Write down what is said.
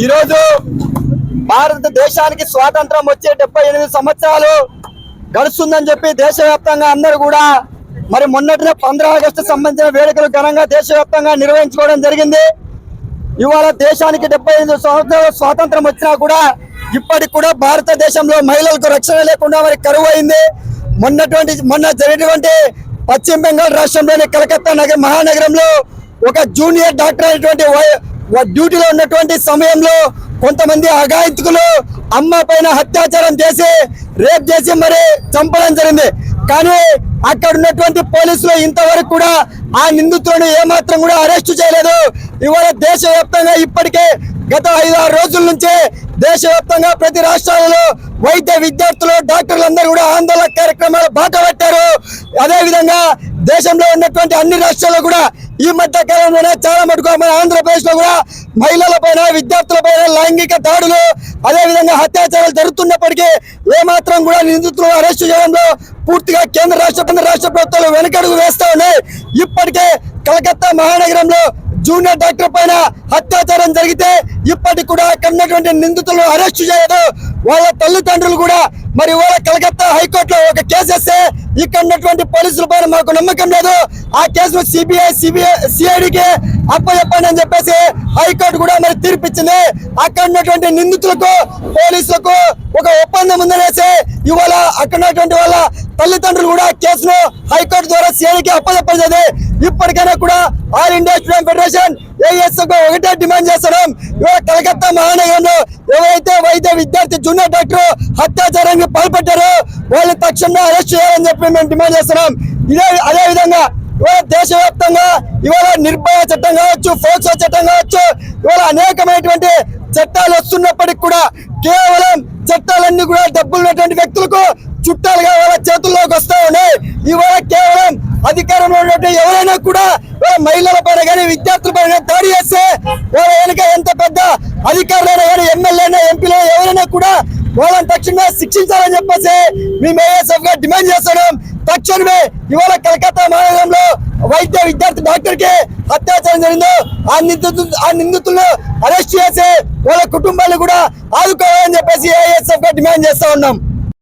ఈరోజు భారతదేశానికి స్వాతంత్రం వచ్చే డెబ్బై ఎనిమిది సంవత్సరాలు గడుస్తుందని చెప్పి దేశవ్యాప్తంగా అందరూ కూడా మరి మొన్నటినే పంద్రా ఆగస్టు సంబంధించిన వేడుకలు ఘనంగా దేశవ్యాప్తంగా నిర్వహించుకోవడం జరిగింది. ఇవాళ దేశానికి డెబ్బై ఎనిమిది సంవత్సరాలు స్వాతంత్రం వచ్చినా కూడా ఇప్పటికి కూడా భారతదేశంలో మహిళలకు రక్షణ లేకుండా మరి కరువు అయింది మొన్నటువంటి మొన్న జరిగినటువంటి పశ్చిమ బెంగాల్ రాష్ట్రంలోని కలకత్తా నగర మహానగరంలో ఒక జూనియర్ డాక్టర్ అయినటువంటి వై- డ్యూటీలో ఉన్నటువంటి సమయంలో కొంతమంది అఘాయితుకులు అమ్మ పైన అత్యాచారం చేసి రేప్ చేసి మరి చంపడం జరిగింది. కానీ అక్కడ ఉన్నటువంటి పోలీసులు ఇంతవరకు కూడా ఆ నిందితులను ఏమాత్రం కూడా అరెస్ట్ చేయలేదు. ఇవాళ దేశవ్యాప్తంగా ఇప్పటికే గత ఐదు ఆరు రోజుల నుంచే దేశవ్యాప్తంగా ప్రతి రాష్ట్రాలలో వైద్య విద్యార్థులు డాక్టర్లు అందరూ కూడా ఆందోళన కార్యక్రమాలు బాట పట్టారు. అదే విధంగా దేశంలో ఉన్నటువంటి అన్ని రాష్ట్రాల్లో కూడా ఈ మధ్య కాలంలోనే చాలా మటుకు మన ఆంధ్రప్రదేశ్లో కూడా మహిళల పైన విద్యార్థుల పైన లైంగిక దాడులు అదే విధంగా అత్యాచారాలు జరుగుతున్నప్పటికీ ఏమాత్రం కూడా నిందితులు అరెస్టు చేయడంలో పూర్తిగా కేంద్ర రాష్ట్ర కేంద్ర రాష్ట్ర ప్రభుత్వాలు వెనకడుగు వేస్తా ఉన్నాయి. ఇప్పటికే కలకత్తా మహానగరంలో జూనియర్ డాక్టర్ పైన అత్యాచారం జరిగితే ఇప్పటికి కూడా అక్కడ ఉన్నటువంటి నిందితులను అరెస్ట్ చేయదు. వాళ్ళ తల్లిదండ్రులు కూడా మరి ఇవాళ కలకత్తా హైకోర్టులో ఒక కేసు వేస్తే ఇక్కడ ఉన్నటువంటి పోలీసుల పైన మాకు నమ్మకం లేదు. ఆ కేసును సిబిఐ సిబిఐ సిఐడికి అప్పచెప్పండి అని చెప్పేసి హైకోర్టు కూడా మరి తీర్పిచ్చింది. అక్కడ ఉన్నటువంటి నిందితులకు పోలీసులకు ఒక ఒప్పందం ఉందనేసి ఇవాళ అక్కడ ఉన్నటువంటి వాళ్ళ తల్లిదండ్రులు కూడా కేసును హైకోర్టు ద్వారా సిఐడికి అప్పచెప్పలేదు ఇప్పటికైనా కూడా All India Student Federation AS ఒకటే డిమాండ్ చేస్తున్నాం. ఇవాళ కలకత్తా మహానగరంలో ఎవరైతే వైద్య విద్యార్థి జూనియర్ డాక్టర్ అత్యాచారానికి పాల్పడ్డారో వాళ్ళని తక్షణమే అరెస్ట్ చేయాలని చెప్పి మేము డిమాండ్ చేస్తున్నాం. ఇదే అదే విధంగా ఇవాళ దేశవ్యాప్తంగా ఇవాళ నిర్భయ చట్టం కావచ్చు ఫోక్సో చట్టం కావచ్చు ఇవాళ అనేకమైనటువంటి చట్టాలు వస్తున్నప్పటికి కూడా కేవలం చట్టాలన్నీ కూడా డబ్బులు ఉన్నటువంటి వ్యక్తులకు చుట్టాలుగా వాళ్ళ చేతుల్లోకి వస్తా ఉన్నాయి. ఇవాళ కేవలం అధికారంలో ఉన్నట్టు ఎవరైనా కూడా మహిళల పైన కానీ విద్యార్థుల పైన దాడి చేస్తే వాళ్ళ వెనుక ఎంత పెద్ద అధికారులైనా కానీ ఎమ్మెల్యేనా ఎంపీలు ఎవరైనా కూడా వాళ్ళని తక్షణమే శిక్షించాలని చెప్పేసి మేము ఏఎస్ఎఫ్గా డిమాండ్ చేస్తున్నాం. తక్షణమే ఇవాళ కలకత్తా మహానగరంలో వైద్య విద్యార్థి డాక్టర్కి అత్యాచారం జరిగిందో ఆ నిందితు ఆ నిందితులను అరెస్ట్ చేసి వాళ్ళ కుటుంబాలు కూడా ఆదుకోవాలని చెప్పేసి ఏఎస్ఎఫ్గా డిమాండ్ చేస్తా ఉన్నాం.